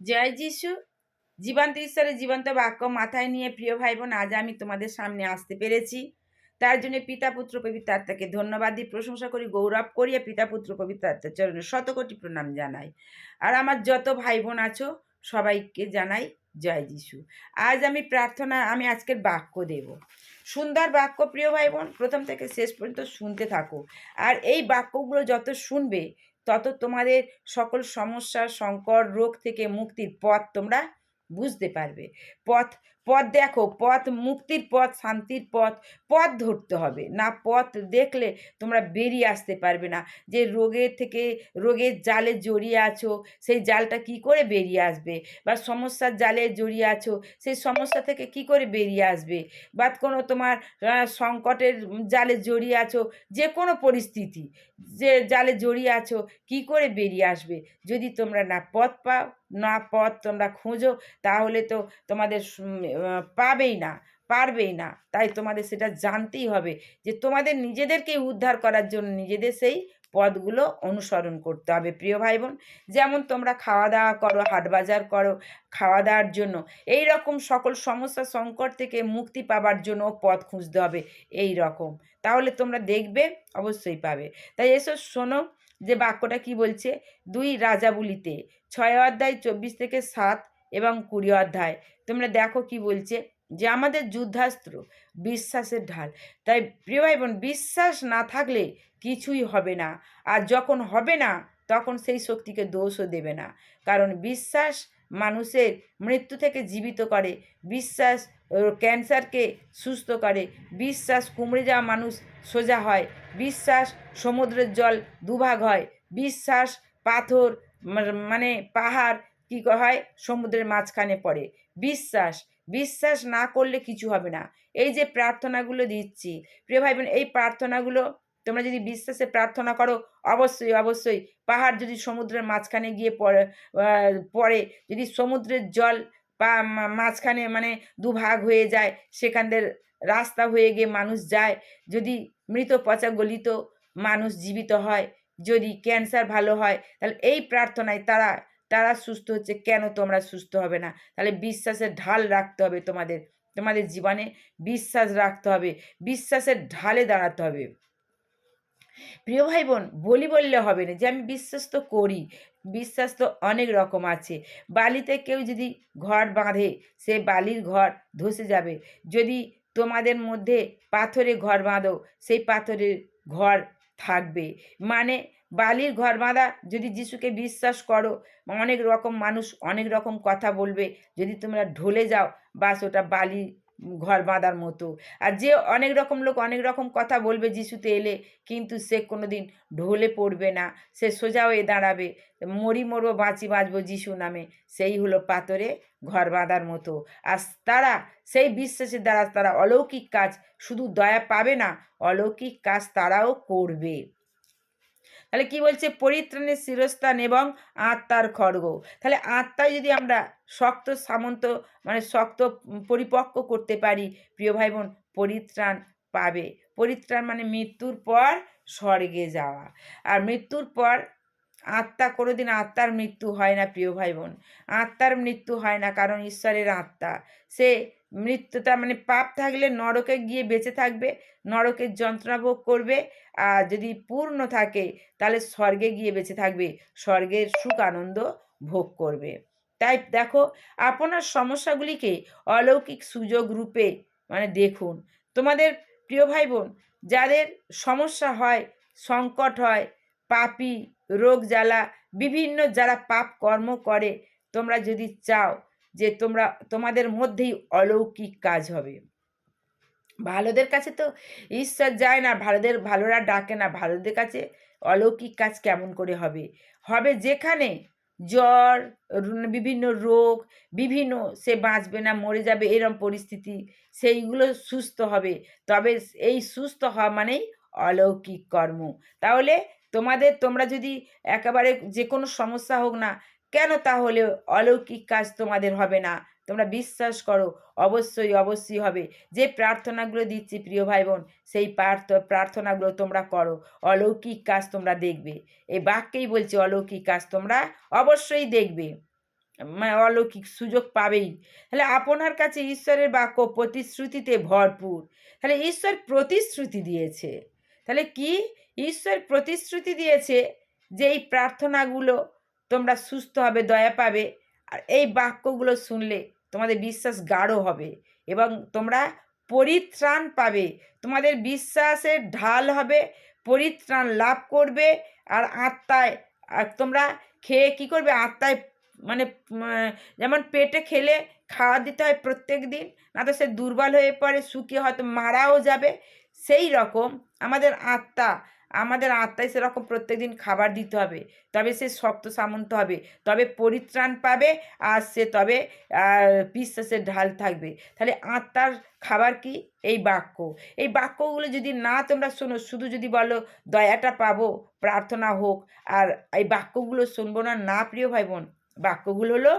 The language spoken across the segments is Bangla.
জয় যিশু। জীবন্ত ঈশ্বরের জীবন্ত বাক্য মাথায় নিয়ে প্রিয় ভাই বোন আজ আমি তোমাদের সামনে আসতে পেরেছি। তার জন্য পিতা, পুত্র, পবিত্র আত্মাকে ধন্যবাদ দিই প্রশংসা করি, গৌরব করিয়ে পিতা, পুত্র, পবিত্র আত্মার চরণে শতকোটি প্রণাম জানাই। আর আমার যত ভাই বোন আছো, সবাইকে জানাই জয় যিশু। আজ আমি প্রার্থনা, আমি আজকের বাক্য দেব। সুন্দর বাক্য, প্রিয় ভাই বোন প্রথম থেকে শেষ পর্যন্ত শুনতে থাকো। আর এই বাক্যগুলো যত শুনবে তত তোমাদের সকল সমস্যা সংকট রোগ থেকে মুক্তির পথ তোমরা বুঝতে পারবে। পথ পথ দেখো, পথ মুক্তির পথ, শান্তির পথ পথ ধরতে হবে। না পথ দেখলে তোমরা বেরিয়ে আসতে পারবে না। যে রোগের থেকে, রোগের জালে জড়িয়ে আছো, সেই জালটা কি করে বেরিয়ে আসবে? বা সমস্যার জালে জড়িয়ে আছো, সেই সমস্যা থেকে কি করে বেরিয়ে আসবে? বা কোনো তোমার সংকটের জালে জড়িয়ে আছো যে কোনো পরিস্থিতি, যে জালে জড়িয়ে আছো, কি করে বেরিয়ে আসবে? যদি তোমরা না পথ পাও, না পথ তোমরা খোঁজো, তাহলে তো তোমাদের পাবেই না, পারবেই না। তাই তোমাদের সেটা জানতেই হবে যে তোমাদের নিজেদেরকে উদ্ধার করার জন্য নিজেদের সেই পদগুলো অনুসরণ করতে হবে, প্রিয় ভাই বোন যেমন তোমরা খাওয়া দাওয়া করো হাট বাজার করো খাওয়া দাওয়ার জন্য এই রকম সকল সমস্যা, সংকট থেকে মুক্তি পাবার জন্য পথ খুঁজতে হবে এই রকম তাহলে তোমরা দেখবে, অবশ্যই পাবে। তাই এসো, শোনো যে বাক্যটা কি বলছে, দুই রাজাবুলিতে, ছয় অধ্যায় চব্বিশ থেকে সাত এবং কুড়ি অধ্যায়। তোমরা দেখো কি বলছে যে, আমাদের যুদ্ধাস্ত্র, বিশ্বাসের ঢাল। তাই প্রিয় ভাই বোন বিশ্বাস না থাকলে কিছুই হবে না। আর যখন হবে না, তখন সেই শক্তিকে দোষও দেবে না। কারণ বিশ্বাস মানুষের মৃত্যু থেকে জীবিত করে। বিশ্বাস ক্যান্সারকে সুস্থ করে। বিশ্বাস কুমড়ে যাওয়া মানুষ সোজা হয়। বিশ্বাস সমুদ্রের জল দুভাগ হয়। বিশ্বাস পাথর মানে পাহাড় কী হয়? সমুদ্রের মাঝখানে পড়ে। বিশ্বাস বিশ্বাস না করলে কিছু হবে না। এই যে প্রার্থনাগুলো দিচ্ছি, প্রিয় ভাই বোন এই প্রার্থনাগুলো, তোমরা যদি বিশ্বাসে প্রার্থনা করো, অবশ্যই অবশ্যই পাহাড় যদি সমুদ্রের মাঝখানে গিয়ে পড়ে পড়ে, যদি সমুদ্রের জল বা মাঝখানে মানে দুভাগ হয়ে যায়, সেখানদের রাস্তা হয়ে গিয়ে মানুষ যায়, যদি মৃত পচা গলিত মানুষ জীবিত হয়, যদি ক্যান্সার ভালো হয়, তাহলে এই প্রার্থনায় তারা তারা সুস্থ হচ্ছে, কেন তোমরা সুস্থ হবে না? তাহলে বিশ্বাসের ঢাল রাখতে হবে তোমাদের তোমাদের জীবনে বিশ্বাস রাখতে হবে, বিশ্বাসের ঢালে দাঁড়াতে হবে। প্রিয় ভাই বোন বলি বললে হবে না যে আমি বিশ্বাস তো করি, বিশ্বাস তো অনেক রকম আছে। বালিতে কেউ যদি ঘর বাঁধে, সে বালির ঘর ধসে যাবে। যদি তোমাদের মধ্যে পাথরে ঘর বাঁধো, সেই পাথরের ঘর থাকবে। মানে বালির ঘর বাঁধা, যদি যিশুকে বিশ্বাস করো, অনেক রকম মানুষ অনেক রকম কথা বলবে। যদি তোমরা ঢলে যাও, বাস ওটা বালি ঘর বাঁধার মতো। আর যে অনেক রকম লোক অনেক রকম কথা বলবে যিশুতে এলে, কিন্তু সে কোনো দিন ঢলে পড়বে না। সে সোজা হয়ে দাঁড়াবে। মরি মরবো, বাঁচি বাঁচবো যিশু নামে। সেই হলো পাথরে ঘর বাঁধার মতো। আর তারা, সেই বিশ্বাসের দ্বারা তারা অলৌকিক কাজ, শুধু দয়া পাবে না, অলৌকিক কাজ তারাও করবে। তাহলে কি বলছে? পরিত্রাণের শিরস্থান এবং আত্মার খড়গ। তাহলে আত্মায় যদি আমরা শক্ত সামন্ত মানে শক্ত পরিপক্ক করতে পারি, প্রিয় ভাই বোন পরিত্রাণ পাবে। পরিত্রাণ মানে মৃত্যুর পর স্বর্গে যাওয়া। আর মৃত্যুর পর আত্মা, কোনোদিন আত্মার মৃত্যু হয় না, প্রিয় ভাই বোন আত্মার মৃত্যু হয় না কারণ ঈশ্বরের আত্মা। সে মৃত্যুটা মানে পাপ থাকলে নরকে গিয়ে বেঁচে থাকবে, নরকের যন্ত্রণা ভোগ করবে, আর যদি পূর্ণ থাকে তাহলে স্বর্গে গিয়ে বেঁচে থাকবে, স্বর্গের সুখ আনন্দ ভোগ করবে। তাই দেখো, আপনার সমস্যাগুলিকে অলৌকিক সুযোগ রূপে মানে দেখুন। তোমাদের প্রিয় ভাই বোন যাদের সমস্যা হয়, সংকট হয়, পাপি, রোগ জ্বালা, বিভিন্ন যারা পাপ কর্ম করে, তোমরা যদি চাও যে তোমরা, তোমাদের মধ্যেই অলৌকিক কাজ হবে। ভালোদের কাছে তো ঈশ্বর যায় না, ভালোদের, ভালোরা ডাকে না, ভালোদের কাছে অলৌকিক কাজ কেমন করে হবে? হবে যেখানে জ্বর বিভিন্ন রোগ, বিভিন্ন সে বাঁচবে না, মরে যাবে এরম পরিস্থিতি, সেইগুলো সুস্থ হবে। তবে এই সুস্থ হওয়া মানেই অলৌকিক কর্ম। তাহলে তোমাদের, তোমরা যদি একেবারে যে কোনো সমস্যা হোক না কেন তাহলে অলৌকিক কাজ তোমাদের হবে না? তোমরা বিশ্বাস করো, অবশ্যই অবশ্যই হবে। যে প্রার্থনাগুলো দিচ্ছি, প্রিয় ভাই বোন সেই প্রার্থ প্রার্থনাগুলো তোমরা করো। অলৌকিক কাজ তোমরা দেখবে। এই বাক্যেই বলছে, অলৌকিক কাজ তোমরা অবশ্যই দেখবে। মানে অলৌকিক সুযোগ পাবেই। তাহলে আপনার কাছে ঈশ্বরের বাক্য প্রতিশ্রুতিতে ভরপুর। তাহলে ঈশ্বর প্রতিশ্রুতি দিয়েছে। তাহলে কি? ঈশ্বর প্রতিশ্রুতি দিয়েছে যে এই প্রার্থনাগুলো তোমরা সুস্থ হবে, দয়া পাবে। আর এই বাক্যগুলো শুনলে তোমাদের বিশ্বাস গাঢ় হবে এবং তোমরা পরিত্রাণ পাবে। তোমাদের বিশ্বাসের ঢাল হবে, পরিত্রাণ লাভ করবে আর আত্মায়, আর তোমরা খেয়ে কি করবে? আত্মায় মানে যেমন পেটে খেলে খাওয়া দিতে হয় প্রত্যেক দিন, না তো সে দুর্বল হয়ে পড়ে শুকিয়ে হয়তো মারাও যাবে। সেই রকম আমাদের আত্মা আমাদের আত্মায় সেরকম প্রত্যেক দিন খাবার দিতে হবে। তবে সে শক্ত সামন্ত হবে। তবে পরিত্রাণ পাবে আর সে তবে বিশ্বাসের ঢাল থাকবে। তাহলে আত্মার খাবার কি? এই বাক্য। এই বাক্যগুলো যদি না তোমরা শোনো, শুধু যদি বলো, দয়াটা পাবো, প্রার্থনা হোক, আর এই বাক্যগুলো শুনব না না প্রিয় ভাই বোন, বাক্যগুলো হলো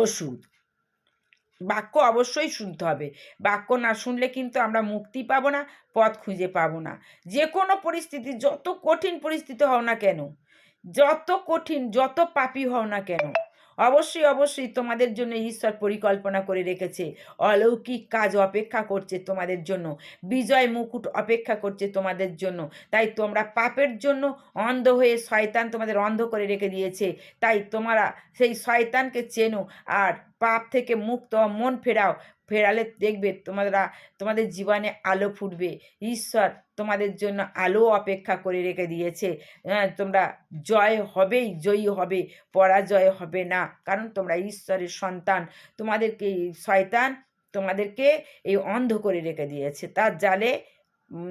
ওষুধ। বাক্য অবশ্যই শুনতে হবে। বাক্য না শুনলে কিন্তু আমরা মুক্তি পাবো না, পথ খুঁজে পাবো না। যে কোনো পরিস্থিতি, যত কঠিন পরিস্থিতি হও না কেন, যত কঠিন, যত পাপি হও না কেন, অবশ্যই অবশ্যই তোমাদের জন্য ঈশ্বর পরিকল্পনা করে রেখেছে। অলৌকিক কাজ অপেক্ষা করছে তোমাদের জন্য, বিজয় মুকুট অপেক্ষা করছে তোমাদের জন্য। তাই তোমরা পাপের জন্য অন্ধ হয়ে শয়তান তোমাদের অন্ধ করে রেখে দিয়েছে। তাই তোমরা সেই শয়তানকে চেনো। আর পাপ থেকে মুক্ত মন ফেরাও। ফেরালে দেখবে তোমরা, তোমাদের জীবনে আলো ফুটবে। ঈশ্বর তোমাদের জন্য আলো অপেক্ষা করে রেখে দিয়েছে। হ্যাঁ তোমরা জয় হবেই, জয়ী হবে, পরাজয় হবে না। কারণ তোমরা ঈশ্বরের সন্তান। তোমাদেরকে শয়তান তোমাদেরকে এই অন্ধ করে রেখে দিয়েছে। তার জালে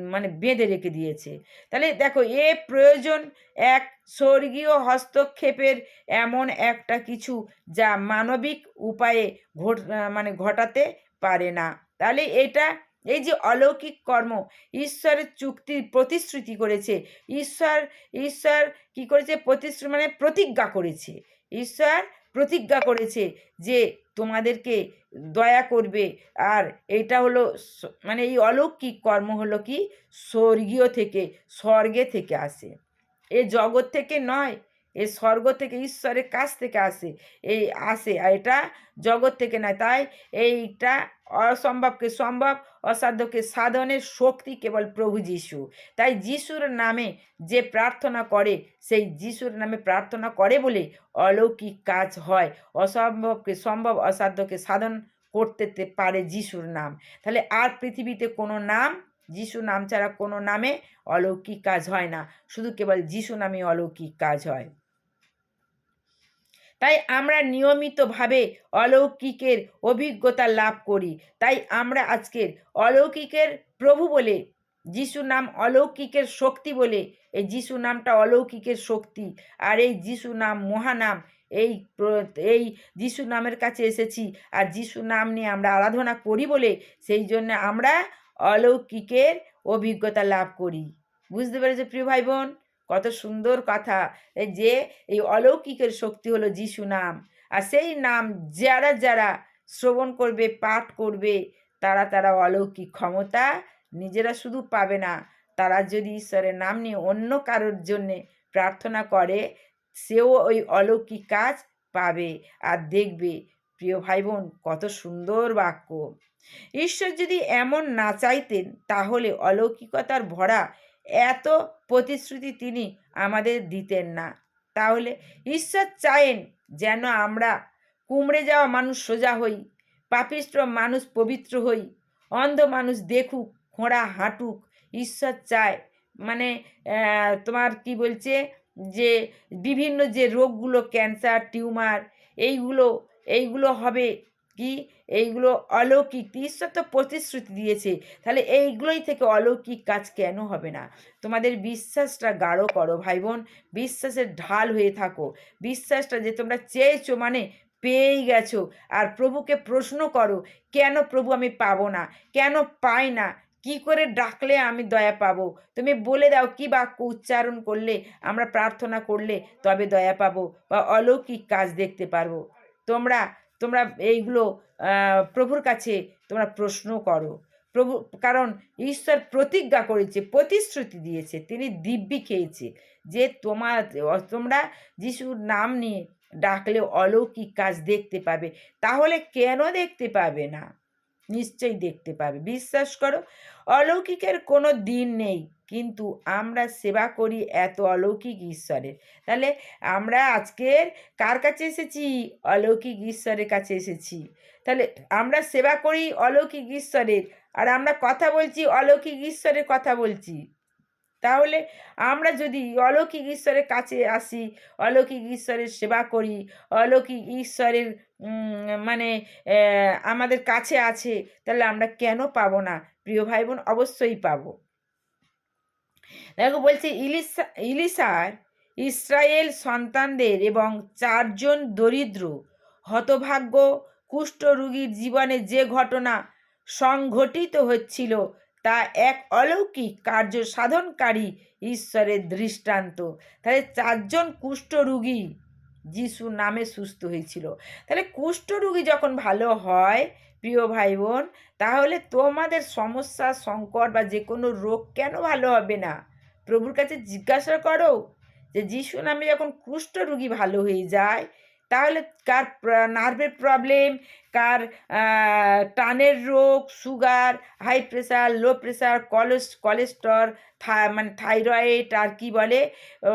মানে বেঁধে রেখে দিয়েছে। তাহলে দেখো, এ প্রয়োজন এক স্বর্গীয় হস্তক্ষেপের এমন একটা কিছু যা মানবিক উপায়ে ঘট মানে ঘটাতে পারে না। তাহলে এটা, এই যে অলৌকিক কর্ম, ঈশ্বরের চুক্তি প্রতিশ্রুতি করেছে, ঈশ্বর ঈশ্বর কি করেছে? প্রতিশ্রুতি মানে প্রতিজ্ঞা করেছে। ঈশ্বর প্রতিজ্ঞা করেছে যে তোমাদেরকে দয়া করবে। আর এটা হলো মানে এই অলৌকিক কর্ম হলো কি? স্বর্গীয় থেকে, স্বর্গে থেকে আসে। এ জগৎ থেকে নয়, এ স্বর্গ থেকে ঈশ্বরের কাছ থেকে আসে এই আসে, আর এটা জগৎ থেকে নয়। তাই এইটা অসম্ভবকে সম্ভব, অসাধ্যকে সাধনের শক্তি কেবল প্রভু যিশু। তাই যিশুর নামে যে প্রার্থনা করে, সেই যিশুর নামে প্রার্থনা করে বলে অলৌকিক কাজ হয়। অসম্ভবকে সম্ভব, অসাধ্যকে সাধন করতে পারে যিশুর নাম। তাহলে আর পৃথিবীতে কোনো নাম যিশু নাম ছাড়া কোনো নামে অলৌকিক কাজ হয় না। শুধু কেবল যিশু নামে অলৌকিক কাজ হয়। তাই আমরা নিয়মিতভাবে অলৌকিকের অভিজ্ঞতা লাভ করি। তাই আমরা আজকের অলৌকিকের প্রভু বলে, যিশু নাম অলৌকিকের শক্তি বলে, এই যিশু নামটা অলৌকিকের শক্তি। আর এই যিশু নাম মহানাম, এই এই যিশু নামের কাছে এসেছি। আর যিশু নাম নিয়ে আমরা আরাধনা করি বলে, সেই জন্য আমরা অলৌকিকের অভিজ্ঞতা লাভ করি। বুঝতে পেরেছ প্রিয় ভাই বোন কত সুন্দর কথা যে এই অলৌকিকের শক্তি হলো যিশু নাম। আর সেই নাম যারা যারা শ্রবণ করবে, পাঠ করবে, তারা তারা অলৌকিক ক্ষমতা নিজেরা শুধু পাবে না, তারা যদি ঈশ্বরের নাম নিয়ে অন্য কারোর জন্যে প্রার্থনা করে, সেও ওই অলৌকিক কাজ পাবে। আর দেখবে, প্রিয় ভাই বোন কত সুন্দর বাক্য। ঈশ্বর যদি এমন না চাইতেন, তাহলে অলৌকিকতার ভরা এত প্রতিশ্রুতি তিনি আমাদের দিতেন না। তাহলে ঈশ্বর চায়েন যেন আমরা কুমড়ে যাওয়া মানুষ সোজা হই, পাপিষ্ট মানুষ পবিত্র হই, অন্ধ মানুষ দেখুক, খোঁড়া হাঁটুক। ঈশ্বর চায় মানে তোমার কি বলছে যে, বিভিন্ন যে রোগগুলো, ক্যান্সার, টিউমার, এইগুলো এইগুলো হবে কি এইগুলো অলৌকিক ঈশ্বর তো প্রতিশ্রুতি দিয়েছে। তাহলে এইগুলোই থেকে অলৌকিক কাজ কেন হবে না? তোমাদের বিশ্বাসটা গাঢ় করো ভাই বোন বিশ্বাসের ঢাল হয়ে থাকো। বিশ্বাসটা যে তোমরা চেয়েছো মানে পেয়েই গেছো। আর প্রভুকে প্রশ্ন করো, কেন প্রভু আমি পাবো না? কেন পাই না? কি করে ডাকলে আমি দয়া পাবো? তুমি বলে দাও কি বাক্য উচ্চারণ করলে, আমরা প্রার্থনা করলে তবে দয়া পাবো বা অলৌকিক কাজ দেখতে পারব। তোমরা তোমরা এইগুলো প্রভুর কাছে তোমরা প্রশ্ন করো। প্রভু, কারণ ঈশ্বর প্রতিজ্ঞা করেছে, প্রতিশ্রুতি দিয়েছে, তিনি দিব্যি খেয়েছে যে তোমার তোমরা যিশুর নাম নিয়ে ডাকলে অলৌকিক কাজ দেখতে পাবে, তাহলে কেন দেখতে পাবে না? নিশ্চয়ই দেখতে পাবে। বিশ্বাস করো, অলৌকিকের কোনো দিন নেই। কিন্তু আমরা সেবা করি এত অলৌকিক ঈশ্বরের। তাহলে আমরা আজকের কার কাছে এসেছি? অলৌকিক ঈশ্বরের কাছে এসেছি। তাহলে আমরা সেবা করি অলৌকিক ঈশ্বরের। আর আমরা কথা বলছি অলৌকিক ঈশ্বরের কথা বলছি। তাহলে আমরা যদি অলৌকিক ঈশ্বরের কাছে আসি, অলৌকিক ঈশ্বরের সেবা করি, অলৌকিক ঈশ্বরের মানে আমাদের কাছে আছে, তাহলে আমরা কেন পাবো না? প্রিয় ভাই বোন, অবশ্যই পাবো। দেখো বলছে ইলিশা ইলিশার ইসরায়েল সন্তানদের এবং চারজন দরিদ্র, হতভাগ্য কুষ্ঠরোগীর জীবনে যে ঘটনা সংঘটিত হচ্ছিল তা এক অলৌকিক কার্য সাধনকারী ঈশ্বরের দৃষ্টান্ত। তাহলে চারজন কুষ্ঠরোগী যিশু নামে সুস্থ হয়েছিল। তাহলে কুষ্ঠরোগী যখন ভালো হয় প্রিয় ভাই বোন তাহলে তোমাদের সমস্যা, সংকট বা যে কোনো রোগ কেন ভালো হবে না? প্রভুর কাছে জিজ্ঞাসা করো যে, যিশু নামে যখন কুষ্ঠরোগী ভালো হয়ে যায়, তাহলে কার নার্ভের প্রবলেম কার টানের রোগ sugar high pressure low pressure কলেস cholesterol মানে থাইরয়েড আর কি বলে,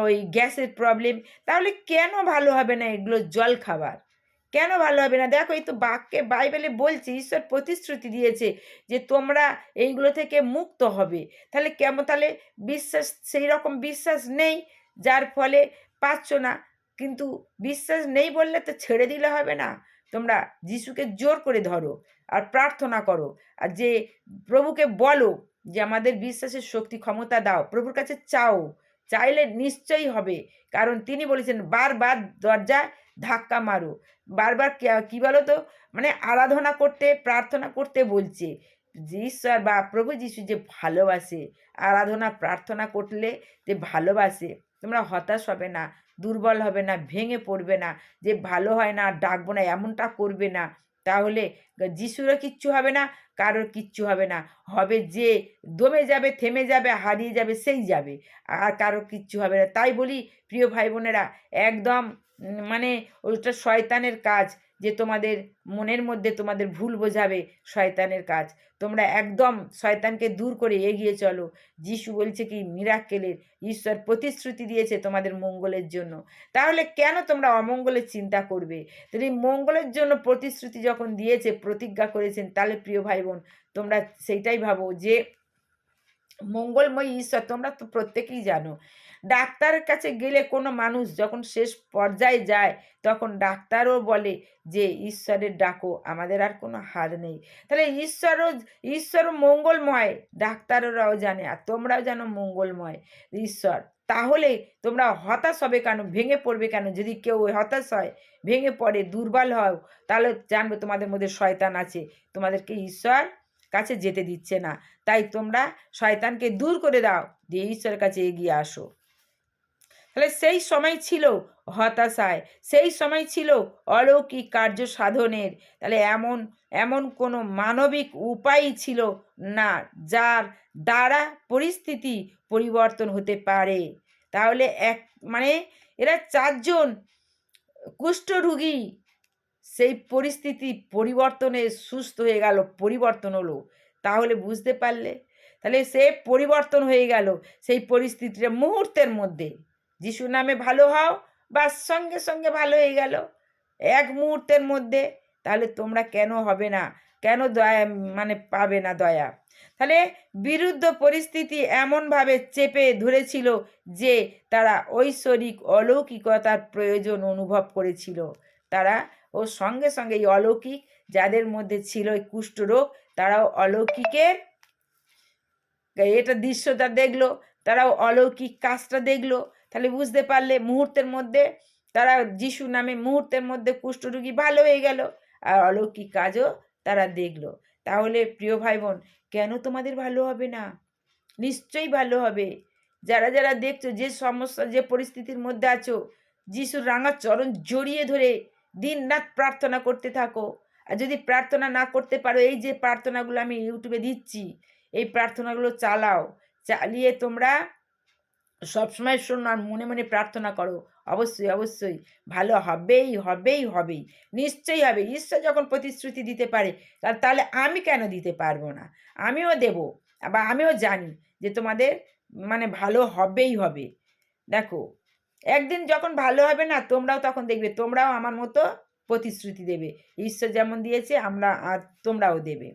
ওই গ্যাসের প্রবলেম তাহলে কেন ভালো হবে না এগুলো জল খাবার? কেন ভালো হবে না? দেখো, এই তো বাক্যে বাইবেলে বলছে, ঈশ্বর প্রতিশ্রুতি দিয়েছে যে তোমরা এইগুলো থেকে মুক্ত হবে। তাহলে কেমন? তাহলে বিশ্বাস, সেই রকম বিশ্বাস নেই, যার ফলে পাচ্ছ না। কিন্তু বিশ্বাস নেই বললে তো ছেড়ে দিলে হবে না। তোমরা যিশুকে জোর করে ধরো আর প্রার্থনা করো। আর যে প্রভুকে বলো যে আমাদের বিশ্বাসের শক্তি, ক্ষমতা দাও, প্রভুর কাছে চাও, চাইলে নিশ্চয়ই হবে। কারণ তিনি বলেছেন, বারবার দরজা ধাক্কা মারো। বারবার কী বলো তো মানে আরাধনা করতে, প্রার্থনা করতে বলছে। যে ঈশ্বর বা প্রভু যিশু যে ভালোবাসে, আরাধনা, প্রার্থনা করলে যে ভালোবাসে, তোমরা হতাশ হবে না, দুর্বল হবে না, ভেঙে পড়বে না, যে ভালো হয় না, ডাকবো না, এমনটা করবে না। তাহলে যিশুরও কিচ্ছু হবে না, কারোর কিচ্ছু হবে না। হবে যে দমে যাবে, থেমে যাবে, হারিয়ে যাবে, সেই যাবে। আর কারোর কিচ্ছু হবে না। তাই বলি, প্রিয় ভাই বোনেরা একদম মানে ওইটা শয়তানের কাজ যে তোমাদের মনের মধ্যে তোমাদের ভুল বোঝাবে শয়তানের কাজ। তোমরা একদম শয়তানকে দূর করে এগিয়ে চলো। যিশু বলছে কি, মিরাক্কেলের ঈশ্বর প্রতিশ্রুতি দিয়েছে তোমাদের মঙ্গলের জন্য। তাহলে কেন তোমরা অমঙ্গলের চিন্তা করবে? তিনি মঙ্গলের জন্য প্রতিশ্রুতি যখন দিয়েছে, প্রতিজ্ঞা করেছেন, তাহলে প্রিয় ভাই বোন তোমরা সেইটাই ভাবো যে মঙ্গলময়ী ঈশ্বর, তোমরা তো প্রত্যেকেই জানো। ডাক্তারের কাছে গেলে কোনো মানুষ যখন শেষ পর্যায়ে যায়, তখন ডাক্তারও বলে যে, ঈশ্বরের ডাকো, আমাদের আর কোনো হাত নেই। তাহলে ঈশ্বরও ঈশ্বরও মঙ্গলময়, ডাক্তাররাও জানে, আর তোমরাও জানো মঙ্গলময় ঈশ্বর। তাহলে তোমরা হতাশ হবে কেন? ভেঙে পড়বে কেন? যদি কেউ হতাশ হয়, ভেঙে পড়ে, দুর্বল হও, তাহলে জানবে তোমাদের মধ্যে শয়তান আছে। তোমাদেরকে ঈশ্বর কাছে যেতে দিচ্ছে না। তাই তোমরা শয়তানকে দূর করে দাও, দিয়ে ঈশ্বরের কাছে এগিয়ে আসো। তাহলে সেই সময় ছিল হতাশায়, সেই সময় ছিল অলৌকিক কার্য সাধনের। তাহলে এমন এমন কোনো মানবিক উপায় ছিল না যার দ্বারা পরিস্থিতি পরিবর্তন হতে পারে। তাহলে এক মানে এরা চারজন কুষ্ঠরোগী সেই পরিস্থিতি পরিবর্তনে সুস্থ হয়ে গেল, পরিবর্তন হলো। তাহলে বুঝতে পারলে? তাহলে সে পরিবর্তন হয়ে গেল সেই পরিস্থিতিটা মুহূর্তের মধ্যে। যিশু নামে ভালো হও বা সঙ্গে সঙ্গে ভালো হয়ে গেল। এক মুহূর্তের মধ্যে তাহলে তোমরা কেন হবে না? কেন দয়া মানে পাবে না দয়া? তাহলে বিরুদ্ধ পরিস্থিতি এমনভাবে চেপে ধরেছিল যে তারা ঐশ্বরিক অলৌকিকতার প্রয়োজন অনুভব করেছিল। তারা ও সঙ্গে সঙ্গে এই অলৌকিক যাদের মধ্যে ছিল এই কুষ্ঠরোগ তারাও অলৌকিকের এটা দৃশ্যটা দেখল, তারাও অলৌকিক কাজটা দেখল। তাহলে বুঝতে পারলে মুহূর্তের মধ্যে তারা যিশু নামে মুহূর্তের মধ্যে কুষ্ঠরোগী ভালো হয়ে গেল, আর অলৌকিক কাজও তারা দেখল। তাহলে প্রিয় ভাই বোন কেন তোমাদের ভালো হবে না? নিশ্চয়ই ভালো হবে। যারা যারা দেখছ যে সমস্যা, যে পরিস্থিতির মধ্যে আছো, যিশুর রাঙা চরণ জড়িয়ে ধরে দিন রাত প্রার্থনা করতে থাকো। আর যদি প্রার্থনা না করতে পারো, এই যে প্রার্থনাগুলো আমি ইউটিউবে দিচ্ছি, এই প্রার্থনাগুলো চালাও। চালিয়ে তোমরা সবসময় শোনো আর মনে মনে প্রার্থনা করো। অবশ্যই অবশ্যই। ভালো হবেই হবেই হবেই। নিশ্চয়ই হবে। ঈশ্বর যখন প্রতিশ্রুতি দিতে পারে, তাহলে আমি কেন দিতে পারব না? আমিও দেব। বা আমিও জানি যে তোমাদের মানে ভালো হবেই হবে। দেখো একদিন যখন ভালো হবে না, তোমরাও তখন দেখবে, তোমরাও আমার মতো প্রতিশ্রুতি দেবে। ঈশ্বর যেমন দিয়েছে, আমরা আর তোমরাও দেবে।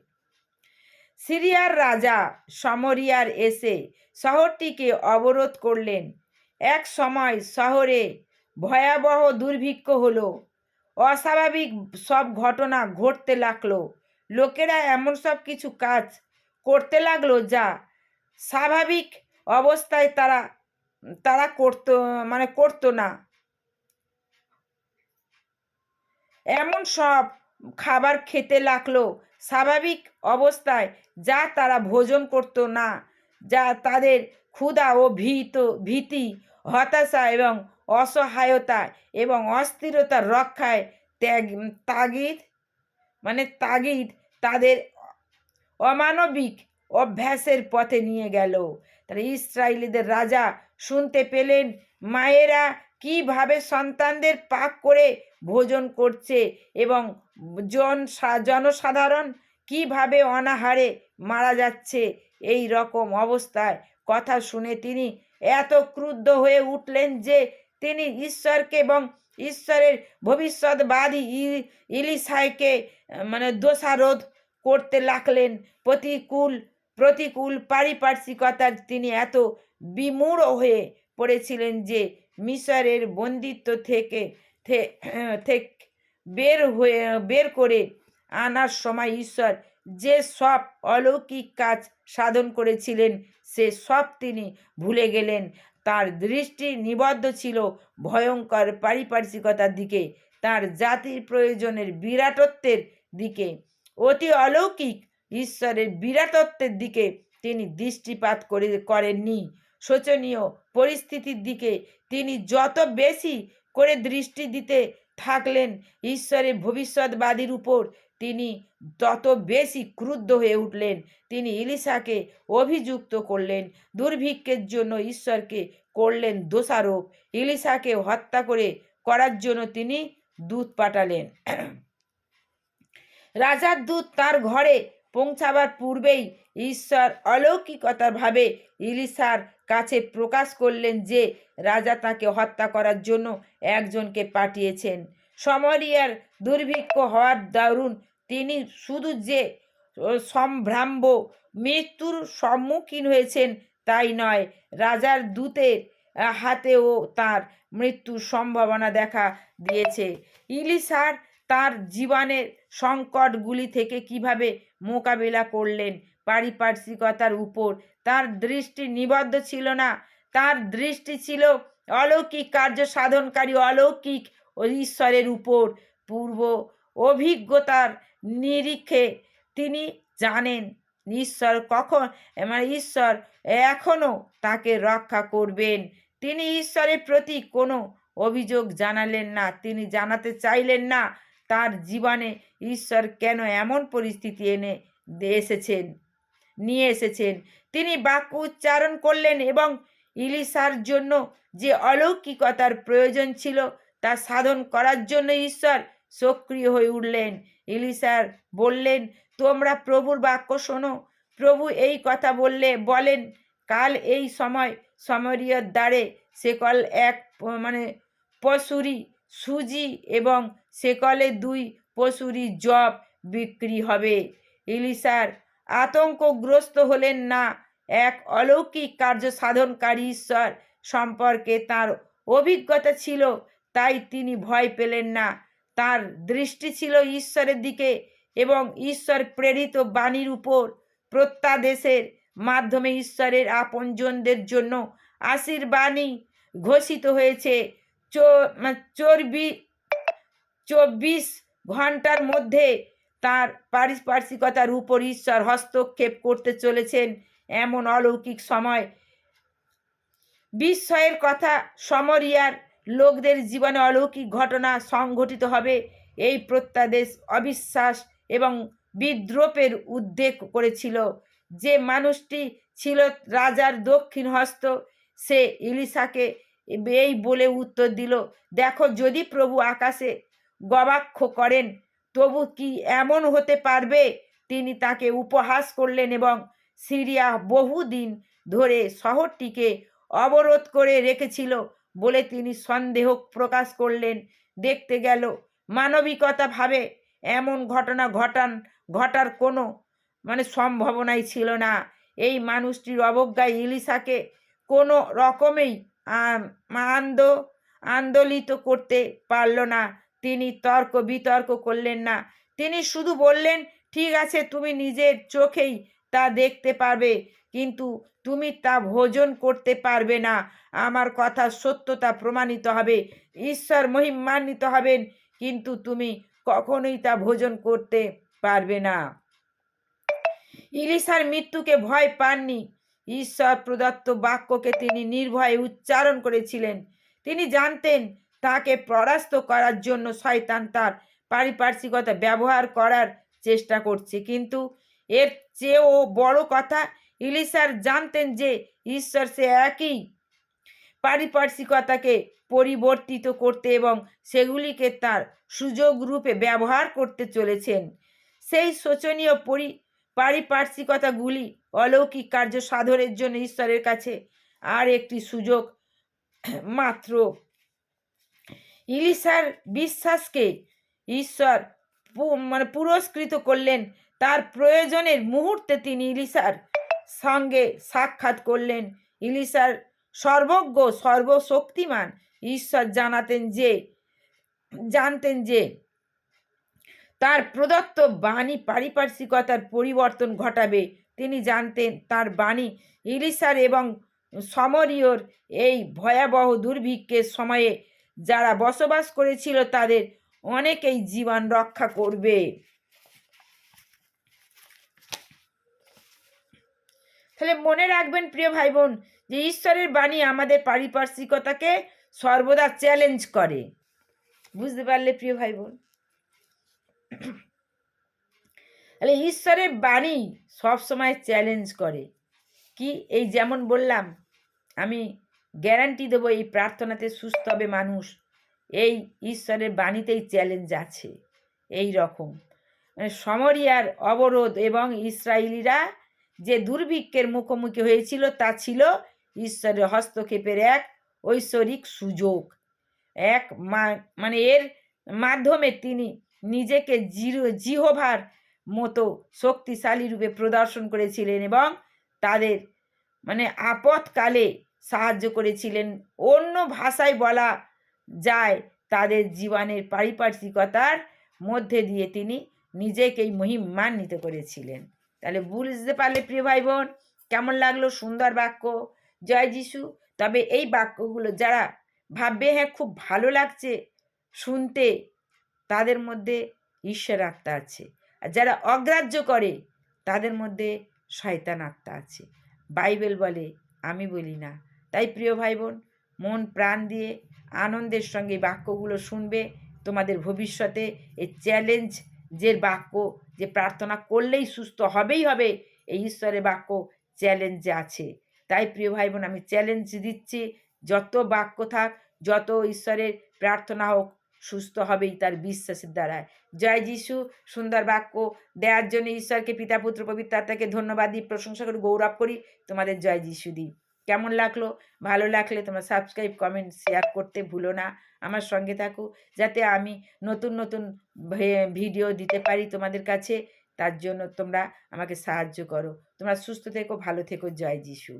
সিরিয়ার রাজা সমরিয়ার এসে শহরটিকে অবরোধ করলেন। এক সময় শহরে ভয়াবহ দুর্ভিক্ষ হলো। অস্বাভাবিক সব ঘটনা ঘটতে লাগল। লোকেরা এমন সব কিছু কাজ করতে লাগল যা স্বাভাবিক অবস্থায় তারা তারা করতো মানে করতো না। এমন সব খাবার খেতে লাগল, স্বাভাবিক অবস্থায়, যা তারা ভোজন করতো না, যা তাদের ক্ষুধা ও ভীত, ভীতি, হতাশা এবং অসহায়তা এবং অস্থিরতার রক্ষায় ত্যাগ, তাগিদ মানে তাগিদ তাদের অমানবিক অভ্যাসের পথে নিয়ে গেল। তাহলে ইসরায়েলিদের রাজা শুনতে পেলেন মায়েরা কীভাবে সন্তানদের পাক করে ভোজন করছে এবং জন জনসাধারণ কীভাবে অনাহারে মারা যাচ্ছে এই রকম অবস্থায় কথা শুনে তিনি এত ক্রুদ্ধ হয়ে উঠলেন যে তিনি ঈশ্বরকে এবং ঈশ্বরের ভবিষ্যৎবাদী ইলিশাইকে মানে দোষারোধ করতে লাগলেন। প্রতিকূল প্রতিকূল পারিপার্শ্বিকতার তিনি এত বিমূঢ় হয়ে পড়েছিলেন যে মিশরের বন্দিত্ব থেকে বের হয়ে, বের করে আনার সময় ঈশ্বর যে সব অলৌকিক কাজ সাধন করেছিলেন, সে সব তিনি ভুলে গেলেন। তার দৃষ্টি নিবদ্ধ ছিল ভয়ঙ্কর পারিপার্শ্বিকতার দিকে, তার জাতির প্রয়োজনের বিরাটত্বের দিকে। অতি অলৌকিক ঈশ্বরের বিরাটত্বের দিকে তিনি দৃষ্টিপাত করে, করেননি। শোচনীয় পরিস্থিতির দিকে তিনি যত বেশি করে দৃষ্টি দিতে থাকলেন, ঈশ্বরের ভবিষ্যৎবাদীর উপর তিনি তত বেশি ক্রুদ্ধ হয়ে উঠলেন। তিনি ইলিশাকে অভিযুক্ত করলেন, দুর্ভিক্ষের জন্য ঈশ্বরকে করলেন দোষারোপ, ইলিশাকে হত্যা করে করার জন্য তিনি দূত পাঠালেন। রাজার দূত তার ঘরে পৌঁছাবার পূর্বেই ঈশ্বর অলৌকিকতার ভাবে ইলিশার কাছে প্রকাশ করলেন যে রাজা তাকে হত্যা করার জন্য একজনকে পাঠিয়েছেন। সমরিয়ার দুর্ভিক্ষ হওয়ার দারুণ তিনি শুধু যে সম্ভ্রাম্য মৃত্যুর সম্মুখীন হয়েছেন তাই নয়, রাজার দূতের হাতেও তার মৃত্যুর সম্ভাবনা দেখা দিয়েছে। ইলিশার তার জীবনের সংকটগুলি থেকে কীভাবে মোকাবিলা করলেন পারিপার্শ্বিকতার উপর। তার দৃষ্টি নিবদ্ধ ছিল না। তার দৃষ্টি ছিল অলৌকিক কার্য সাধনকারী অলৌকিক ঈশ্বরের উপর। পূর্ব অভিজ্ঞতার নিরিখে তিনি জানেন, ঈশ্বর কখন মানে ঈশ্বর এখনও তাকে রক্ষা করবেন। তিনি ঈশ্বরের প্রতি কোনো অভিযোগ জানালেন না, তিনি জানাতে চাইলেন না, তার জীবনে ঈশ্বর কেন এমন পরিস্থিতি এনে এসেছেন। নিয়ে এসেছেন। তিনি বাক্য উচ্চারণ করলেন এবং ইলিশার জন্য যে অলৌকিকতার প্রয়োজন ছিল তা সাধন করার জন্য ঈশ্বর সক্রিয় হয়ে উঠলেন। ইলিশার বললেন, তোমরা প্রভুর বাক্য শোনো। প্রভু এই কথা বললে বলেন, কাল এই সময় সমরীয় দ্বারে সেকল এক মানে পশুরি সুজি এবং সেকলে দুই পশুরি জব বিক্রি হবে। ইলিশার আতঙ্কগ্রস্ত হলেন না। এক অলৌকিক কার্য সাধনকারী ঈশ্বর সম্পর্কে তার অভিজ্ঞতা ছিল, তাই তিনি ভয় পেলেন না। তার দৃষ্টি ছিল ঈশ্বরের দিকে এবং ঈশ্বর প্রেরিত বাণীর উপর। প্রত্যাদেশের মাধ্যমে ঈশ্বরের আপনজনদের জন্য আশীর্বাণী ঘোষিত হয়েছে। চর্বি চব্বিশ ঘণ্টার মধ্যে তার পারিপার্শ্বিকতার উপর ঈশ্বর হস্তক্ষেপ করতে চলেছেন এমন অলৌকিক সময়। বিস্ময়ের কথা সমরিয়ার লোকদের জীবনে অলৌকিক ঘটনা সংঘটিত হবে এই প্রত্যাদেশ অবিশ্বাস এবং বিদ্রোপের উদ্বেগ করেছিল। যে মানুষটি ছিল রাজার দক্ষিণ হস্ত, সে ইলিশাকে এই বলে উত্তর দিল, দেখো, যদি প্রভু আকাশে গবাক্ষ করেন তবু কি এমন হতে পারবে? তিনি তাকে উপহাস করলেন এবং সিরিয়া বহুদিন ধরে শহরটিকে অবরোধ করে রেখেছিল বলে তিনি সন্দেহ প্রকাশ করলেন। দেখতে গেল মানবিকতা ভাবে এমন ঘটনা ঘটান, ঘটার কোনো মানে সম্ভাবনাই ছিল না। এই মানুষটির অবজ্ঞায় ইলিশাকে কোনো রকমেই আন্দ, আন্দোলিত করতে পারল না। তিনি তর্ক বিতর্ক করলেন না। তিনি শুধু বললেন, ঠিক আছে, তুমি নিজের চোখেই তা দেখতে পারবে, কিন্তু তুমি তা ভোজন করতে পারবে না। আমার কথা সত্যতা প্রমাণিত হবে, ঈশ্বর মহিমান্বিত হবেন, কিন্তু তুমি কখনোই তা ভোজন করতে পারবে না। ইলিশার মৃত্যুকে ভয় পাননি। ঈশ্বর প্রদত্ত বাক্যকে তিনি নির্ভয়ে উচ্চারণ করেছিলেন। তিনি জানতেন তাকে পরাস্ত করার জন্য শয়তান তার পারিপার্শ্বিকতা ব্যবহার করার চেষ্টা করছে। কিন্তু এর চেয়েও বড় কথা ইলিশার জানতেন যে ঈশ্বর সে একই পারিপার্শ্বিকতাকে পরিবর্তিত করতে এবং সেগুলিকে তার সুযোগ রূপে ব্যবহার করতে চলেছেন। সেই শোচনীয় পরি, পারিপার্শ্বিকতাগুলি অলৌকিক কার্য সাধনের জন্য ঈশ্বরের কাছে আর একটি সুযোগ মাত্র ইলিশার বিশ্বাসকে ঈশ্বর মানে পুরস্কৃত করলেন। তার প্রয়োজনের মুহূর্তে তিনি ইলিশার সঙ্গে সাক্ষাৎ করলেন। ইলিশার সর্বজ্ঞ, সর্বশক্তিমান ঈশ্বর জানাতেন যে, জানতেন যে তার প্রদত্ত বাণী পারিপার্শ্বিকতার পরিবর্তন ঘটাবে। তিনি জানতেন তার বাণী ইলিশার এবং সমরীয়র এই ভয়াবহ দুর্ভিক্ষের সময়ে যারা বসবাস করেছিল তাদের অনেকেই জীবন রক্ষা করবে। তাহলে মনে রাখবেন প্রিয় ভাই বোন যে ঈশ্বরের বাণী আমাদের পারিপার্শ্বিকতাকে সর্বদা চ্যালেঞ্জ করে। বুঝতে পারলে প্রিয় ভাই বোন তাহলে ঈশ্বরের বাণী সবসময় চ্যালেঞ্জ করে। কি? এই যেমন বললাম, আমি গ্যারান্টি দেবো এই প্রার্থনাতে সুস্থ হবে মানুষ। এই ঈশ্বরের বাণীতেই চ্যালেঞ্জ আছে। এই রকম। মানে সমরিয়ার অবরোধ এবং ইসরায়েলিরা যে দুর্ভিক্ষের মুখোমুখি হয়েছিল, তা ছিল ঈশ্বরের হস্তক্ষেপের এক ঐশ্বরিক সুযোগ। এক মানে এর মাধ্যমে তিনি নিজেকে জিহোভার মতো শক্তিশালী রূপে প্রদর্শন করেছিলেন এবং তাদের মানে আপৎকালে সাহায্য করেছিলেন। অন্য ভাষায় বলা যায়, তাদের জীবনের পারিপার্শ্বিকতার মধ্যে দিয়ে তিনি নিজেকেই মহিমান্বিত করেছিলেন। তাহলে বুঝতে পারলে প্রিয় ভাই বোন কেমন লাগল সুন্দর বাক্য? জয় যিশু। তবে এই বাক্যগুলো যারা ভাববে হ্যাঁ খুব ভালো লাগছে শুনতে, তাদের মধ্যে ঈশ্বর আত্মা আছে। আর যারা অগ্রাহ্য করে, তাদের মধ্যে শয়তান আত্মা আছে। বাইবেল বলে, আমি বলি না তাই প্রিয় ভাই বোন মন প্রাণ দিয়ে আনন্দের সঙ্গে বাক্যগুলো শুনবে। তোমাদের ভবিষ্যতে এই চ্যালেঞ্জ যে বাক্য, যে প্রার্থনা করলেই সুস্থ হবেই হবে, এই ঈশ্বরের বাক্য চ্যালেঞ্জে আছে। তাই প্রিয় ভাই বোন আমি চ্যালেঞ্জ দিচ্ছি, যত বাক্য থাক, যত ঈশ্বরের প্রার্থনা হোক, সুস্থ হবেই তার বিশ্বাসের দ্বারা জয় যিশু, সুন্দর বাক্য দেওয়ার জন্য ঈশ্বরকে পিতা, পুত্র, পবিত্র ধন্যবাদ দিই, প্রশংসা করি, গৌরব করি। তোমাদের জয় যিশু দিই। কেমন লাগল? ভালো লাগলে তোমরা সাবস্ক্রাইব কমেন্ট শেয়ার করতে ভুলো না। আমার সঙ্গে থাকো, যাতে আমি নতুন নতুন ভিডিও দিতে পারি তোমাদের কাছে। তার জন্য তোমরা আমাকে সাহায্য করো। তোমরা সুস্থ থেকো, ভালো থেকো। জয় যিশু।